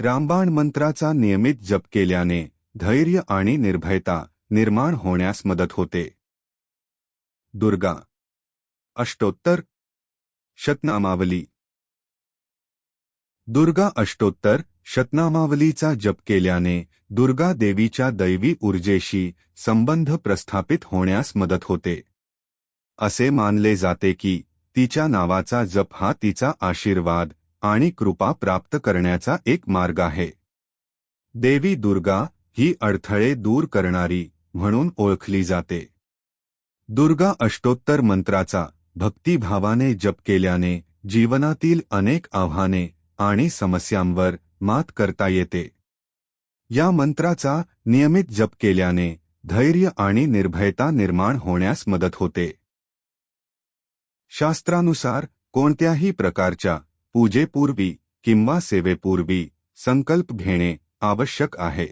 रामबाण मंत्राचा नियमित जप केल्याने धैर्य आणि निर्भयता निर्माण होण्यास मदत होते. दुर्गा. अष्टोत्तर. शतनामावली. दुर्गा अष्टोत्तर शतनामावलीचा जप केल्याने दुर्गा देवीच्या दैवी ऊर्जेशी संबंध प्रस्थापित होण्यास मदत होते. असे मानले जाते की तिच्या नावाचा जप हा तिचा आशीर्वाद आणि कृपा प्राप्त करण्याचा एक मार्ग आहे. देवी दुर्गा ही अडथळे दूर करणारी म्हणून ओळखली जाते. दुर्गा अष्टोत्तर मंत्राचा भक्तिभावाने जप केल्याने जीवनातील अनेक आव्हाने आणि समस्यांवर मात करता येते. या मंत्राचा नियमित जप केल्याने धैर्य आणि निर्भयता निर्माण होण्यास मदत होते. शास्त्रानुसार कोणत्याही प्रकारच्या पूजेपूर्वी किंवा सेवेपूर्वी संकल्प घेणे आवश्यक आहे.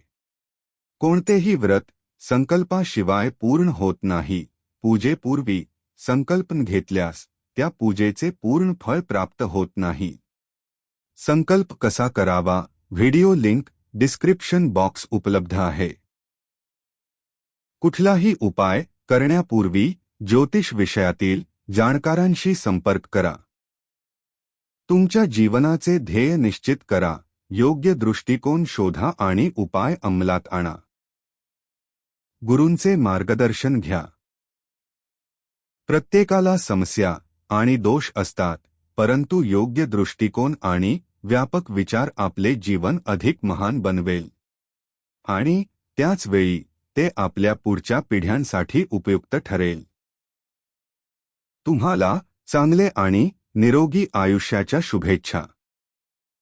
कोणतेही व्रत संकल्पाशिवाय पूर्ण होत नाही. पूजेपूर्वी संकल्प घेतल्यास, त्या पूजेचे पूर्ण फळ प्राप्त होत नाही. संकल्प कसा करावा? व्हिडिओ लिंक डिस्क्रिप्शन बॉक्स उपलब्ध आहे. कुठलाही उपाय करण्यापूर्वी ज्योतिष विषयातील जाणकारांशी संपर्क करा. तुमच्या जीवनाचे ध्येय निश्चित करा. योग्य दृष्टिकोन शोधा आणि उपाय अंमलात आणा. गुरूंचे मार्गदर्शन घ्या. प्रत्येकाला समस्या आणि दोष असतात परंतु योग्य दृष्टिकोन आणि व्यापक विचार आपले जीवन अधिक महान बनवेल. आणि त्याच वेळी ते आपल्या पुढच्या पिढ्यांसाठी उपयुक्त ठरेल. तुम्हाला चांगले आणि निरोगी आयुष्याच्या शुभेच्छा.